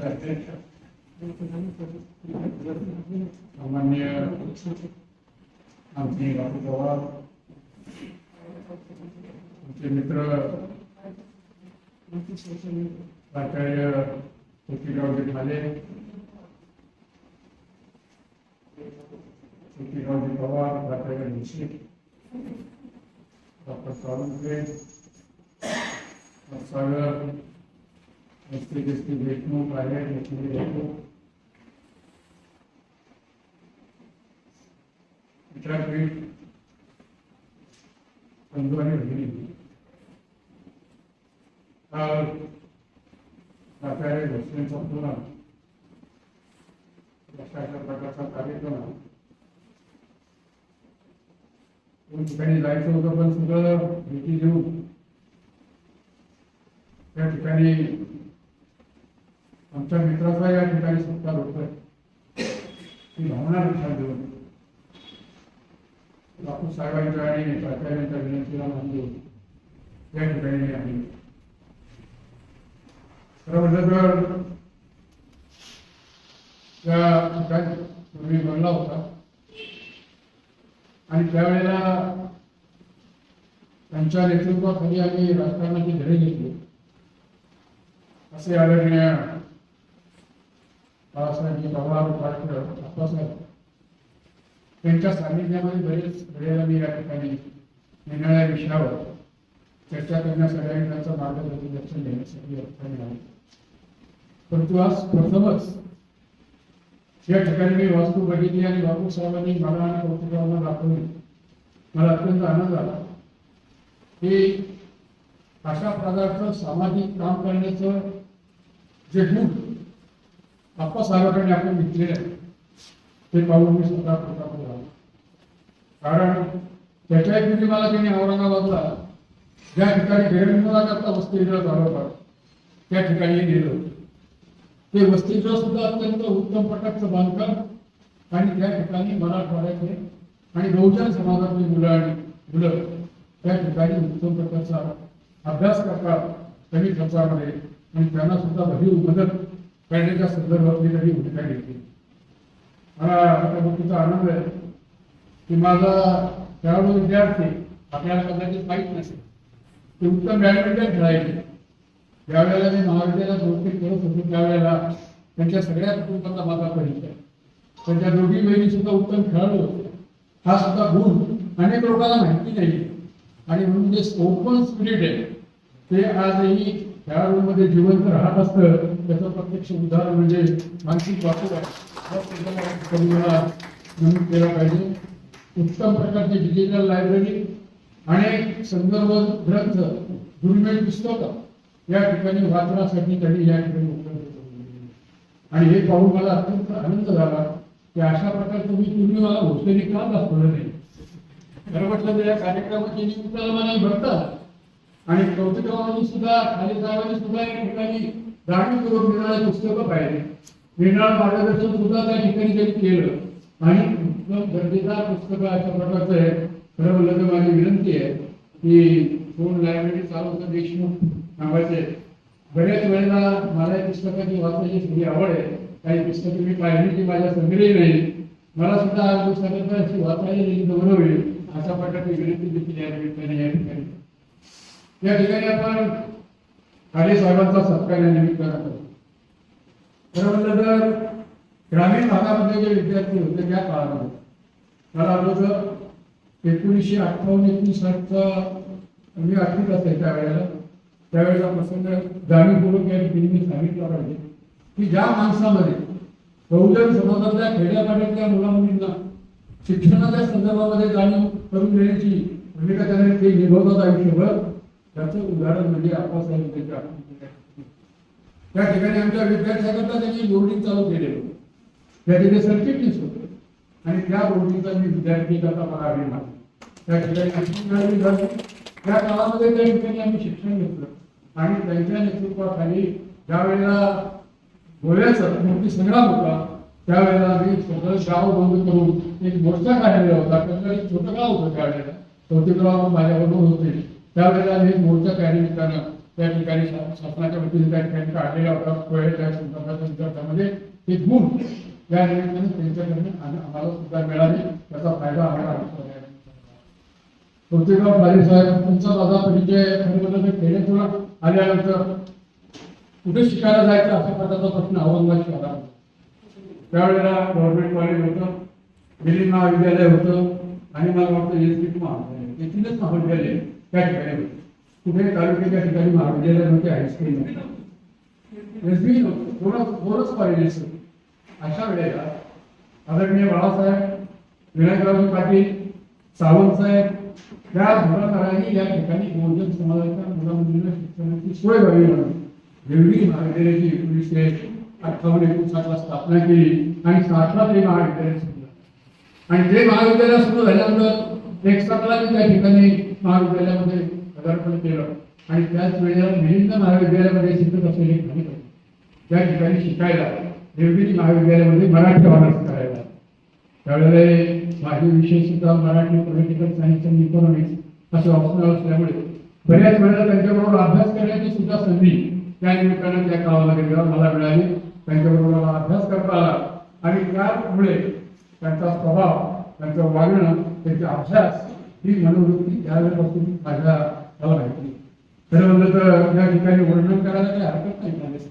राज्याचे अध्यक्ष सामान्य आमचे बापू पवार आमचे मित्र प्राचार्य तुकीरावजी ठाले तुकीरावजी पवार प्राचार्य मुशी डॉक्टर साळुंके सागर S T S T Deshmukh आहे एस टी देशमुख विचारपीठ बंधू आणि भगिनी काल प्राचार्य घोषणेचा पुन्हा अशा प्रकारचा कार्यक्रम आहे. दोन ठिकाणी जायचं होतं पण सगळं भेटी देऊन त्या ठिकाणी आमच्या मित्राचा या ठिकाणी सत्कार होतोय. ही भावना लक्षात घेऊन. बापू साहेबांच्या आणि प्राचार्यांच्या विनंतीला मान देऊन या ठिकाणी आम्ही खरं म्हटलं तर त्या ठिकाणी पूर्वी बनला होता. आणि त्यावेळेला त्यांच्या नेतृत्वाखाली आम्ही राजकारणाची धडे घेतली. असे आदरणीय बाळासाहेबजी पवार पाटील आप्पासाहेब त्यांच्या सान्निध्यामध्ये बरेच वेळेला मी या ठिकाणी निराळ्या विषयावर चर्चा करण्यासाठी आणि त्यांचं मार्गदर्शन दर्शन घेण्यासाठी या ठिकाणी परंतु आज प्रथमच या ठिकाणी मी वास्तू बघितली आणि बापू साहेबांनी मला आणि कौतुकांना दाखवली मला अत्यंत आनंद आला. की अशा प्रकारचं सामाजिक काम करण्याचं जे गुण आप्पा सार्वजनिक आपण घेतलेले आहे. ते पाहून मी स्वतः कृतज्ञ झालो. कारण त्याच्याही पूर्वी मला त्यांनी औरंगाबादला ज्या ठिकाणी गैरविनोदाकरता वसतिगृह चालवतात त्या ठिकाणी नेलं ते वसतिगृह सुद्धा अत्यंत उत्तम प्रकारचं बांधकाम आणि त्या ठिकाणी मराठवाड्यातले आणि बहुजन समाजातली मुलं आणि मुलं त्या ठिकाणी उत्तम प्रकारचा अभ्यास करतात कमी खर्चामध्ये आणि त्यांना सुद्धा भरीव मदत करण्याच्या संदर्भातली काही भूमिका घेतली? मला त्या गोष्टीचा आनंद आहे की माझा खेळाडू विद्यार्थी आपल्याला कदाचित माहीत नसेल. ते उत्तम बॅडमिंटन खेळायचे. ज्यावेळेला मी महाविद्यालयात नोकरी करत होतो त्यावेळेला त्यांच्या सगळ्या कुटुंबाचा माझा परिचय. त्यांच्या दोघी बहिणी सुद्धा उत्तम खेळाडू होते. हा सुद्धा गुण अनेक लोकांना माहिती नाही आणि म्हणून जे ओपन स्पिरिट आहे ते आजही खेळाडूंमध्ये जिवंत राहत असतं त्याचं प्रत्यक्ष उदाहरण म्हणजे मानसिक वाचक आहे. नमूद केला पाहिजे. उत्तम प्रकारची डिजिटल लायब्ररी अनेक संदर्भ ग्रंथ दुर्मिळ पुस्तकं या ठिकाणी वाचनासाठी त्यांनी या ठिकाणी उपलब्ध आणि हे पाहून मला अत्यंत आनंद झाला की अशा प्रकारचं तुम्ही पूर्वी मला घोषणे का दाखवलं नाही? खरं म्हटलं तर या कार्यक्रमाचे निमित्ताला मला भरतात आणि कौतुकरावांनी सुद्धा खाली साहेबांनी सुद्धा या ठिकाणी जाणीवपूर्वक मिळणारे पुस्तकं पाहिले मिळणारं मार्गदर्शन सुद्धा त्या ठिकाणी त्यांनी केलं. आणि उत्तम दर्जेदार पुस्तकं अशा प्रकारचं आहे खरं म्हणलं तर माझी विनंती आहे की कोण लायब्ररी चालवतं देशमुख सांगायचे बऱ्याच वेळेला मला या पुस्तकाची वाचायची थोडी आवड आहे. काही पुस्तकं मी पाहिली ती माझ्या संग्रही नाही. मला सुद्धा पुस्तकांची वाचायला येईल होईल. अशा प्रकारची विनंती देखील या निमित्ताने या ठिकाणी. या ठिकाणी आपण काले साहेबांचा सत्कार या निमित्तानं करतो. खरं म्हणलं तर ग्रामीण भागामध्ये जे विद्यार्थी होते त्या काळामध्ये मला अगोदर एकोणीसशे अठ्ठावन्न एकोणीसाठचा मी म्हणजे आठवीत असेल त्यावेळेला. त्यावेळेला प्रसंग जाणीवपूर्वक या मी सांगितलं पाहिजे की ज्या माणसामध्ये बहुजन समाजातल्या खेड्यापाड्यातल्या मुलामुलींना शिक्षणाच्या संदर्भामध्ये जाणीव करून देण्याची भूमिका त्याने ते निभवतात आयुष्यभर त्याचं उदाहरण म्हणजे आप्पासाहेब त्यांच्या त्या ठिकाणी आमच्या विद्यार्थ्याकरता त्यांनी बोर्डिंग चालू केले होते. त्या ठिकाणी सरचिटणीस होते. आणि त्या बोर्डिंगचा मी विद्यार्थी करता मला अभिमान त्या ठिकाणी झाली. त्या काळामध्ये त्या ठिकाणी आम्ही शिक्षण घेतलं. आणि त्यांच्या नेतृत्वाखाली ज्या वेळेला गोव्याचा मोठी संग्राम होता त्यावेळेला आम्ही स्वतः गाव बंद करून एक मोर्चा काढलेला होता. कन्नड एक छोटं गाव होतं त्यावेळेला. कौतिकराव माझ्याबरोबर होते. त्यावेळेला हे एक मोर्चा काढल्यानिमित्तानं त्या ठिकाणी शासनाच्या वतीने त्या ठिकाणी काढलेला होता कोळ्याच्या संदर्भाच्या विद्यार्थ्यामध्ये ते गुण या निमित्ताने त्यांच्याकडनं आम- आम्हाला सुद्धा मिळाले त्याचा फायदा आम्हाला आमच्या पृथ्वीराव पाटील साहेब तुमचा माझा परिचय खरं म्हणजे आल्यानंतर कुठे शिकायला जायचं अशा प्रकारचा प्रश्न औरंगाबाद शहरात त्यावेळेला गव्हर्नमेंट कॉलेज होतं दिल्ली महाविद्यालय होतं आणि मला वाटतं एस पी महाविद्यालय हे महाविद्यालय. त्या ठिकाणी होते. कुठे? तालुक्याच्या ठिकाणी महाविद्यालय नव्हते हायस्कूल नव्हते एस बी नव्हतं दोनच दोनच कॉलेजेस होते अशा वेळेला आदरणीय बाळासाहेब विनायकराव पाटील सावंत साहेब त्या धोरणांनी या ठिकाणी बहुजन समाजाच्या मुलामुलींना शिक्षणाची सोय व्हावी म्हणून देवगिरी महाविद्यालयाची एकोणीसशे अठ्ठावन्न एकोणसाठला स्थापना केली आणि साठला ते महाविद्यालय सुरू झालं. आणि ते महाविद्यालय सुरू झाल्यानंतर एक मी त्या ठिकाणी महाविद्यालयामध्ये पदार्पण केलं. आणि त्याच वेळेला मिलिंद महाविद्यालयामध्ये शिकत असलेले खाली होते. त्या ठिकाणी शिकायला देवगिरी महाविद्यालयामध्ये मराठी ऑनर्स करायला. त्यावेळेला माझे विषय सुद्धा Marathi political science and economics असे ऑप्शनल असल्यामुळे बऱ्याच वेळेला त्यांच्याबरोबर अभ्यास करण्याची सुद्धा संधी त्या निमित्तानं त्या काळामध्ये गेल्यावर मला मिळाली. त्यांच्याबरोबर मला अभ्यास करता आला आणि त्यामुळे त्यांचा स्वभाव त्यांचं वागणं त्यांचा अभ्यास ही मनोवृत्ती त्यावेळेपासून माझ्या मला माहिती खरं म्हणलं तर या ठिकाणी वर्णन करायला काही हरकत नाही माझ्या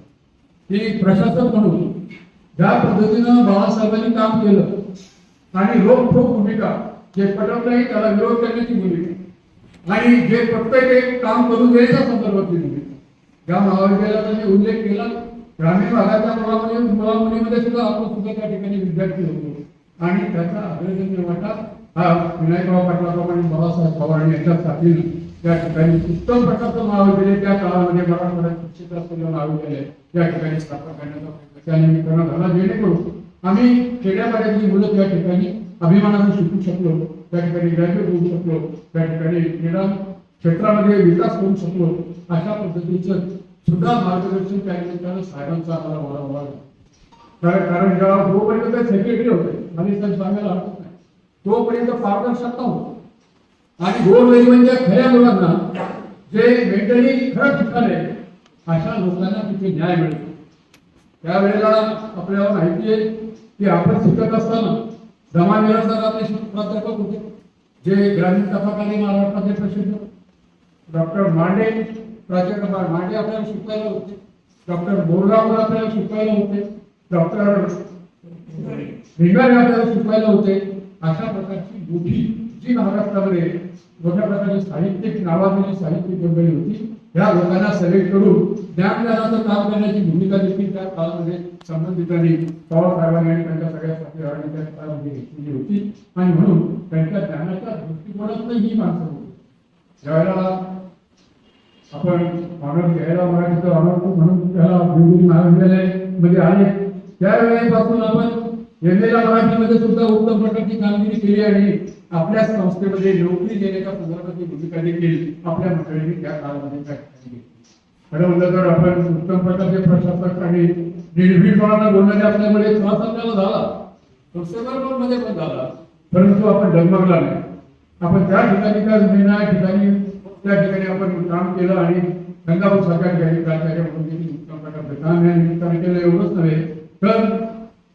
की प्रशासक म्हणून ज्या पद्धतीनं बाळासाहेबांनी काम केलं आणि रोखोक भूमिका जे पटत नाही त्याला विरोध करण्याची भूमिका आणि जे प्रत्येक एक काम करून देण्याच्या संदर्भातली भूमिका ज्या महाविद्यालयाचा मी उल्लेख केला. ग्रामीण भागाच्या मुलामुली मुलामुलीमध्ये सुद्धा आपण सुद्धा त्या ठिकाणी विद्यार्थी होतो. आणि त्याचा अग्रगण्य वाटा हा विनायकराव पाटलाप्रमाणे बाबासाहेब पवार यांच्या साथीनं त्या ठिकाणी उत्तम प्रकारचं महाविद्यालय त्या काळामध्ये मराठवाड्यात शिक्षित असलेलं महाविद्यालय त्या ठिकाणी स्थापन करण्याचा प्रयत्न त्या निमित्तानं झाला. जेणेकरून आम्ही खेड्यापाड्यातली मुलं त्या ठिकाणी अभिमानाने शिकू शकलो त्या ठिकाणी ग्रॅज्युएट होऊ शकलो त्या ठिकाणी क्रीडा क्षेत्रामध्ये विकास करू शकलो अशा पद्धतीचं सुद्धा मार्गदर्शन त्या निमित्तानं साहेबांचा आम्हाला वारंवार कारण कारण जेव्हा जोपर्यंत ते सेक्रेटरी होते आणि साहेब सांगायला तोपर्यंत पारदर्शकता होती. आणि गोरगरिबांच्या म्हणजे खऱ्या मुलांना जे मेंटली खरं शिकाले अशा लोकांना तिथे न्याय मिळतो. त्यावेळेला आपल्याला माहिती आहे की आपण शिकत असताना दमा सर आपले प्राध्यापक होते जे ग्रामीण कथाकारी महाराष्ट्रातले प्रसिद्ध. डॉक्टर मांडे प्राचार्य मांडे आपल्याला शिकवायला होते. डॉक्टर बोरगावकर आपल्याला शिकवायला होते. डॉक्टर भिंगारे आपल्याला शिकवायला होते. अशा महाराष्ट्रामध्ये मोठ्या प्रकारची साहित्यिक नावाजलेली साहित्यिक मंडळी होती. या लोकांना सिलेक्ट करून ज्ञानदानाचं काम करण्याची भूमिका देखील त्या काळामध्ये संबंधितांनी पवार साहेबांनी आणि त्यांच्या सगळ्या साथीदारांनी त्या काळामध्ये घेतलेली होती. आणि म्हणून त्यांच्या ज्ञानाच्या दृष्टिकोनातून ही माणसं होती. ज्यावेळेला आपण ऑनर घ्यायला मराठीचं ऑनर म्हणून त्याला महाविद्यालयमध्ये आले त्यावेळेपासून आपण एम एला मराठीमध्ये सुद्धा उत्तम प्रकारची कामगिरी केली आणि आपल्या संस्थेमध्ये नोकरी देण्याच्या संदर्भातली भूमिका देखील आपल्या मंडळीने त्या काळामध्ये त्या ठिकाणी खरं म्हणलं तर आपण उत्तम प्रकारचे प्रशासक आणि निर्भीडपणानं बोलणारे असल्यामुळे त्रास आपल्याला झाला. संस्थेबरोबरमध्ये पण झाला. परंतु आपण डगमगला नाही. आपण त्या ठिकाणी त्या निर्णया ठिकाणी त्या ठिकाणी आपण काम केलं आणि गंगापूर सारख्या प्राचार्य म्हणून उत्तम प्रकारचं काम या निमित्ताने केलं एवढंच नव्हे. तर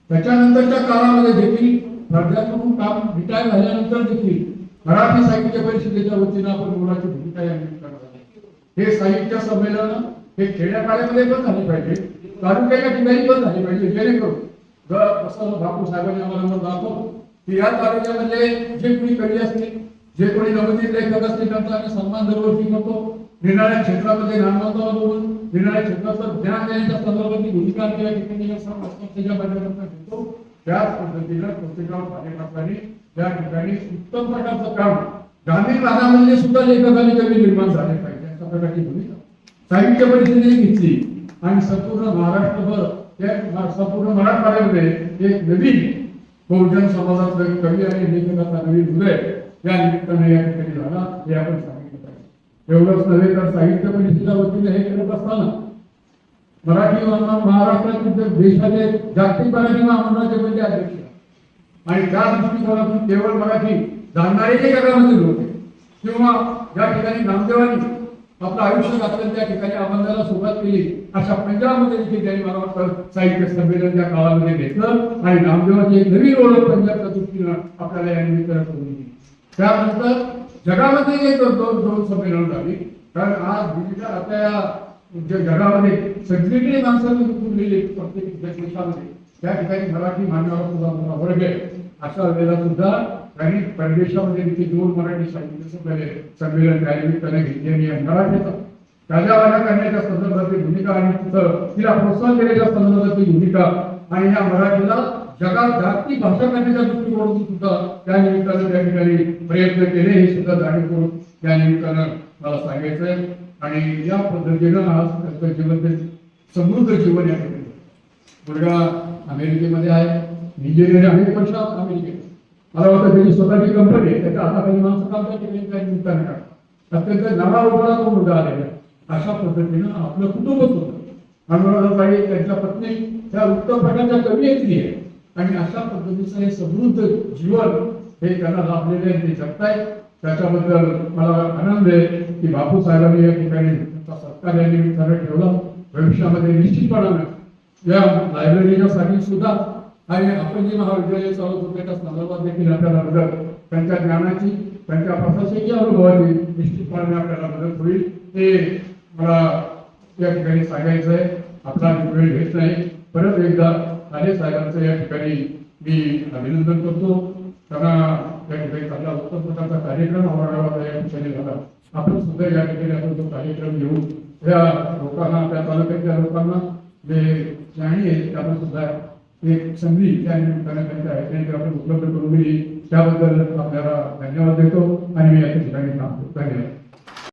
त्याच्यानंतरच्या काळामध्ये देखील प्राध्यापक काम रिटायर झाल्यानंतर देखील मराठी साहित्य परिषदेच्या वतीनं आपण मुलाची भूमिका या निमित्तानं हे साहित्य संमेलन हे खेड्यापाड्यामध्ये पण झाले पाहिजे तालुक्याच्या ठिकाणी पण झाले पाहिजे जेणेकरून जर असं बापू साहेबांनी आम्हाला दाखवतो की या तालुक्यामध्ये जे कोणी कवी असतील जे कोणी नवोदित लेखक असतील त्यांचा आम्ही सन्मान दरवर्षी करतो. निराळ्या क्षेत्रामध्ये नामवंताला बोलून निराळ्या क्षेत्राचं ज्ञान देण्याच्या संदर्भातली भूमिका किंवा ठिकाणी या सर्व संस्थेच्या माध्यमातून घेतो त्याच पद्धतीनं पुस्तकावर कार्यकर्त्यांनी या ठिकाणी उत्तम प्रकारचं काम ग्रामीण भागामध्ये सुद्धा लेखकांनी कमी निर्माण झाले पाहिजे अशा प्रकारची भूमिका. साहित्य परिषदेने घेतली. आणि संपूर्ण महाराष्ट्रभर या संपूर्ण मराठवाड्यामध्ये एक नवीन बहुजन समाजातलं कवी आणि लेखकाचा नवीन उदय या निमित्ताने या ठिकाणी झाला. हे आपण सांगितलं एवढंच नव्हे तर साहित्य परिषदेच्या वतीने हे करत असताना मराठी महामंडळ महाराष्ट्रातील देशाचे जागतिक मराठी महामंडळाचे म्हणजे अध्यक्ष आणि त्या दृष्टिकोनातून केवळ मराठी जाणणारे जे जगामध्ये होते किंवा ज्या ठिकाणी नामदेवांनी आपलं आयुष्य घातलं त्या ठिकाणी आनंदाला सुरुवात केली अशा पंजाबमध्ये देखील त्यांनी मला वाटतं साहित्य संमेलन त्या काळामध्ये घेतलं आणि नामदेवाची एक नवीन ओळख पंजाबच्या दृष्टीनं आपल्याला या निमित्तानं करून दिली. त्यानंतर जगामध्ये दोन दोन संमेलन झाली कारण आज डिजिटल आपल्या या जगामध्ये सगळीकडे माणसांनी विखुरलेली प्रत्येक देशामध्ये. त्या ठिकाणी मराठी मानवाला सुद्धा वर्ग आहे अशा वेळेला सुद्धा त्यांनी परदेशामध्ये देखील दोन मराठी साहित्य संमेलन संमेलन त्या निमित्ताने घेतलेली आहे मराठीचा राजावाजा करण्याच्या संदर्भातली भूमिका आणि तिथं तिला प्रोत्साहन देण्याच्या संदर्भातली भूमिका आणि या मराठीला जगात जागतिक भाषा करण्याच्या दृष्टिकोनातून सुद्धा त्या निमित्तानं त्या ठिकाणी प्रयत्न केले हे सुद्धा जाणीव त्या निमित्तानं मला सांगायचं आहे आणि या पद्धतीनं आज त्यांचं जीवन ते समृद्ध जीवन या ठिकाणी. मुलगा अमेरिकेमध्ये आहे इंजिनिअरिंग आहे वर्ष अमेरिकेत मला वाटतं त्याची स्वतःची कंपनी आहे त्याच्या आता काही माणसं काम त्या ठिकाणी काही निमित्तानं. का अत्यंत नाना उघडा तो मुलगा आलेला आहे. अशा पद्धतीनं आपलं कुटुंबच होतं अनुराधाताई त्यांच्या पत्नी त्या उत्तम प्रकारच्या कवी येतली आहे आणि अशा पद्धतीचं हे समृद्ध जीवन हे त्यांना लाभलेले आहे ते जगतायत. त्याच्याबद्दल मला आनंद आहे की बापू साहेबांनी या ठिकाणी त्यांचा सत्कार या निमित्तानं ठेवला. भविष्यामध्ये निश्चितपणानं या लायब्ररीच्या साठी सुद्धा आणि आपण जे महाविद्यालय चालवत होते त्या संदर्भात देखील आपल्याला मदत त्यांच्या ज्ञानाची त्यांच्या प्रशासकीय अनुभवाची निश्चितपणे आपल्याला मदत होईल. ते मला या ठिकाणी सांगायचं आहे आपला वेळ घेत नाही. परत एकदा आले साहेबांचं या ठिकाणी मी अभिनंदन करतो. त्यांना या ठिकाणी चांगला उत्तम प्रकारचा कार्यक्रम औरंगाबाद या ठिकाणी झाला. आपण सुद्धा या ठिकाणी आपण तो कार्यक्रम घेऊन या लोकांना त्या तालुक्यातल्या लोकांना जे जाणी आहे त्यांना सुद्धा एक संधी त्या निमित्ताने त्यांच्या ऐकण्याची आपण उपलब्ध करून दिली. त्याबद्दल आपल्याला धन्यवाद देतो आणि मी या ठिकाणी थांबतो. धन्यवाद.